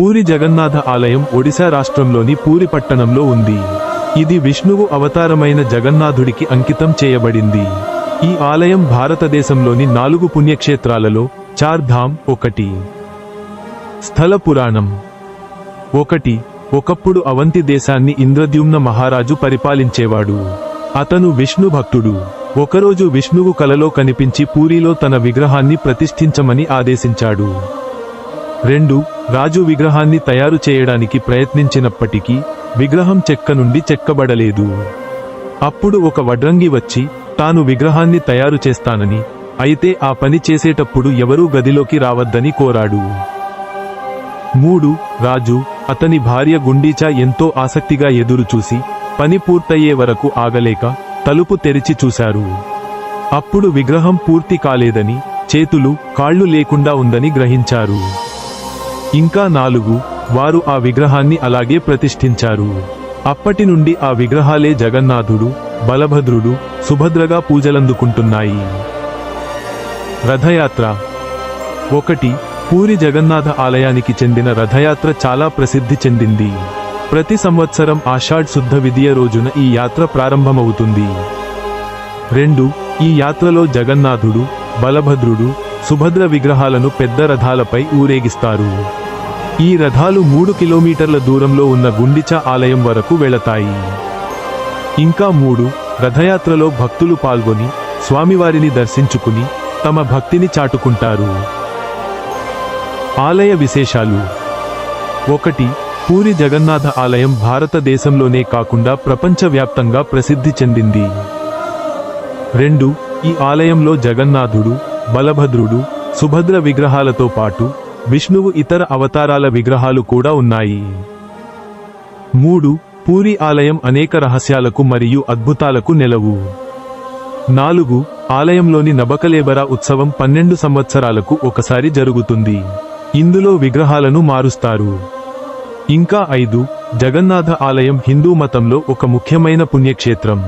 పూరి జగన్నాథ ఆలయం ఒడిశా రాష్ట్రంలోని పూరి పట్టణంలో ఉంది. ఇది విష్ణువు అవతారమైన జగన్నాథుడికి అంకితం చేయబడింది. ఈ ఆలయం భారతదేశంలోని నాలుగు పుణ్యక్షేత్రాలలో చార్ ధామ్ ఒకటి. స్థల పురాణం ఒకటి. ఒకప్పుడు అవంతి దేశాన్ని ఇంద్రద్యుమ్న మహారాజు పరిపాలించేవాడు. అతను విష్ణు భక్తుడు. ఒకరోజు విష్ణువు కలలో కనిపించి పూరిలో తన విగ్రహాన్ని ప్రతిష్ఠించమని ఆదేశించాడు. రెండు. రాజు విగ్రహాన్ని తయారు చేయడానికి ప్రయత్నించినప్పటికీ విగ్రహం చెక్క నుండి చెక్కబడలేదు. అప్పుడు ఒక వడ్రంగి వచ్చి తాను విగ్రహాన్ని తయారు చేస్తానని అయితే ఆ పని చేసేటప్పుడు ఎవరూ గదిలోకి రావద్దని కోరాడు. మూడు రాజు అతని భార్య గుండీచా ఎంతో ఆసక్తిగా ఎదురుచూసి పని పూర్తయ్యే వరకు ఆగలేక తలుపు తెరిచి చూశారు. అప్పుడు విగ్రహం పూర్తి కాలేదని చేతులు కాళ్ళు లేకుండా ఉందని గ్రహించారు. ఇంకా నాలుగు వారు ఆ విగ్రహాన్ని అలాగే ప్రతిష్ఠించారు. అప్పటి నుండి ఆ విగ్రహాలే జగన్నాథుడు బలభద్రుడు సుభద్రగా పూజలందుకుంటున్నాయి. రథయాత్ర. ఒకటి పూరి జగన్నాథ ఆలయానికి చెందిన రథయాత్ర చాలా ప్రసిద్ధి చెందింది. ప్రతి సంవత్సరం ఆషాఢ్ శుద్ధ విధియ రోజున ఈ యాత్ర ప్రారంభమవుతుంది. రెండు ఈ యాత్రలో జగన్నాథుడు బలభద్రుడు సుభద్ర విగ్రహాలను పెద్ద రథాలపై ఊరేగిస్తారు. ఈ రథాలు మూడు కిలోమీటర్ల దూరంలో ఉన్న గుండిచా ఆలయం వరకు వెళతాయి. ఇంకా మూడు రథయాత్రలో భక్తులు పాల్గొని స్వామివారిని దర్శించుకుని తమ భక్తిని చాటుకుంటారు. ఆలయ విశేషాలు. ఒకటి పూరి జగన్నాథ ఆలయం భారతదేశంలోనే కాకుండా ప్రపంచవ్యాప్తంగా ప్రసిద్ధి చెందింది. రెండు ఈ ఆలయంలో జగన్నాథుడు బలభద్రుడు సుభద్ర విగ్రహాలతో పాటు విష్ణువు ఇతర అవతారాల విగ్రహాలు కూడా ఉన్నాయి. మూడు పూరి ఆలయం అనేక రహస్యాలకు మరియు అద్భుతాలకు నెలవు. నాలుగు ఆలయంలోని నబకలేబరా ఉత్సవం పన్నెండు సంవత్సరాలకు ఒకసారి జరుగుతుంది. ఇందులో విగ్రహాలను మారుస్తారు. ఇంకా ఐదు జగన్నాథ ఆలయం హిందూ మతంలో ఒక ముఖ్యమైన పుణ్యక్షేత్రం.